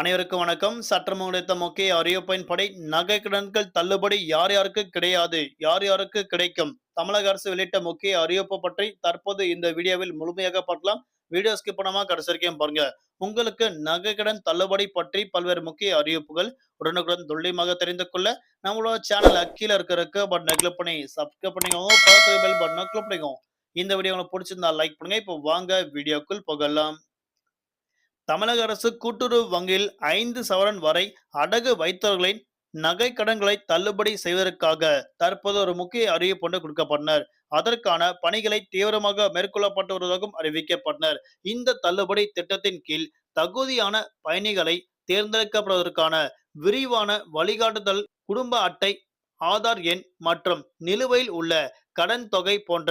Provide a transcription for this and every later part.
அனைவருக்கும் வணக்கம். சற்றம் கிடைத்த முக்கிய அறிவிப்பின்படி நகை கடன்கள் தள்ளுபடி யார் யாருக்கு கிடையாது யார் யாருக்கு கிடைக்கும்? தமிழக அரசு வெளியிட்ட முக்கிய அறிவிப்பு பற்றி தற்போது இந்த வீடியோவில் முழுமையாக பார்க்கலாம். வீடியோ ஸ்கிப் பண்ணாம கடைசி வரைக்கும் பாருங்க. உங்களுக்கு நகை கடன் தள்ளுபடி பற்றி பல்வேறு முக்கிய அறிவிப்புகள் உடனுக்குடன் துல்லியமாக தெரிந்து கொள்ள நம்மளோட சேனல் அக்கீழ இருக்கிற பட்டனை கிளிக் பண்ணி சப்ஸ்கிரைப் பண்ணிக்கோங்க. பக்கத்து பெல் பட்டனை கிளிக் பண்ணிக்கோங்க. இந்த வீடியோ உங்களுக்கு பிடிச்சிருந்தா லைக் பண்ணுங்க. இப்போ வாங்க வீடியோக்குள் போகலாம். தமிழக அரசு கூட்டுறவு வங்கியில் ஐந்து சவரன் வரை அடகு வைத்தவர்களின் நகை கடன்களை தள்ளுபடி செய்வதற்காக தற்போது ஒரு முக்கிய அறிவிப்பு ஒன்று கொடுக்கப்பட்டனர். அதற்கான பணிகளை தீவிரமாக மேற்கொள்ளப்பட்டு வருவதாகவும் அறிவிக்கப்பட்டனர். இந்த தள்ளுபடி திட்டத்தின் கீழ் தகுதியான பயணிகளை தேர்ந்தெடுக்கப்படுவதற்கான விரிவான வழிகாட்டுதல் குடும்ப அட்டை ஆதார் எண் மற்றும் நிலுவையில் உள்ள கடன் தொகை போன்ற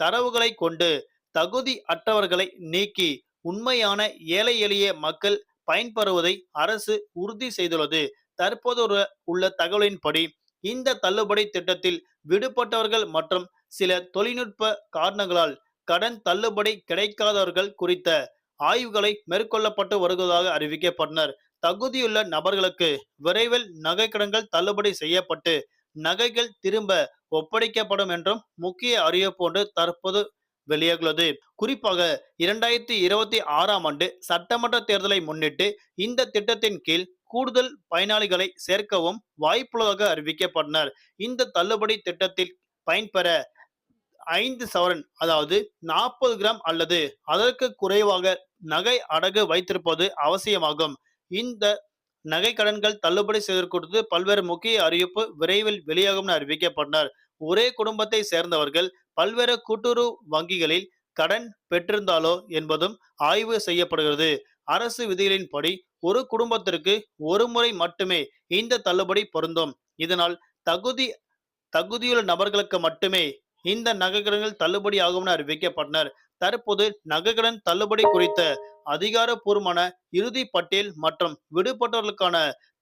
தரவுகளை கொண்டு தகுதி அற்றவர்களை நீக்கி உண்மையான ஏழை எளிய மக்கள் பயன்பெறுவதை அரசு உறுதி செய்துள்ளது. தற்போது ஒரு- உள்ள தகவலின்படி இந்த தள்ளுபடி திட்டத்தில் விடுபட்டவர்கள் மற்றும் சில தொழில்நுட்ப காரணங்களால் கடன் தள்ளுபடி கிடைக்காதவர்கள் குறித்த ஆய்வுகளை மேற்கொள்ளப்பட்டு வருவதாக அறிவிக்கப்பட்டனர். தகுதியுள்ள நபர்களுக்கு விரைவில் நகை கடன்கள் தள்ளுபடி செய்யப்பட்டு நகைகள் திரும்ப ஒப்படைக்கப்படும் என்றும் முக்கிய அறிவிப்பு ஒன்று தற்போது வெளியாகுள்ளது குறிப்பாக இரண்டாயிரத்தி இருபத்தி ஆறாம் ஆண்டு சட்டமன்ற தேர்தலை முன்னிட்டு இந்த திட்டத்தின் கீழ் கூடுதல் பயனாளிகளை சேர்க்கவும் வாய்ப்புள்ளதாக அறிவிக்கப்பட்டனர். இந்த தள்ளுபடி திட்டத்தில் பயன்பெற ஐந்து சவரன் அதாவது நாற்பது கிராம் அல்லது அதற்கு குறைவாக நகை அடகு வைத்திருப்பது அவசியமாகும். இந்த நகை கடன்கள் தள்ளுபடி செய்து கொடுத்து பல்வேறு முக்கிய அறிவிப்பு விரைவில் வெளியாகும் என அறிவிக்கப்பட்டனர். ஒரே குடும்பத்தை சேர்ந்தவர்கள் பல்வேறு கூட்டுறவு வங்கிகளில் கடன் பெற்றிருந்தாலோ என்பதும் ஆய்வு செய்யப்படுகிறது. அரசு விதிகளின்படி ஒரு குடும்பத்திற்கு ஒரு முறை மட்டுமே இந்த தள்ளுபடி பொருந்தும். இதனால் தகுதி தகுதியுள்ள நபர்களுக்கு மட்டுமே இந்த நகைக்கடன்கள் தள்ளுபடி ஆகும் என அறிவிக்கப்பட்டனர். தற்போது நகைக்கடன் தள்ளுபடி குறித்த அதிகாரப்பூர்வமான இறுதி பட்டியல் மற்றும் விடுபட்டவர்களுக்கான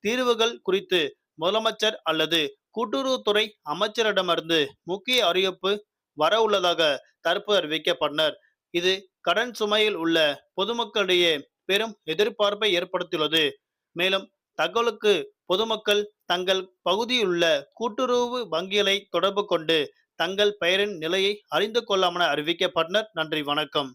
தீர்வுகள் குறித்து முதலமைச்சர் அல்லது கூட்டுறவுத்துறை அமைச்சரிடமிருந்து முக்கிய அறிவிப்பு வர உள்ளதாக தற்போது அறிவிக்கப்பட்டனர். இது கடன் சுமையில் உள்ள பொதுமக்களிடையே பெரும் எதிர்பார்ப்பை ஏற்படுத்தியுள்ளது. மேலும் தகவலுக்கு பொதுமக்கள் தங்கள் பகுதியில் உள்ள கூட்டுறவு வங்கிகளை தொடர்பு கொண்டு தங்கள் பெயரின் நிலையை அறிந்து கொள்ளாமல் அறிவிக்கப்பட்டனர். நன்றி வணக்கம்.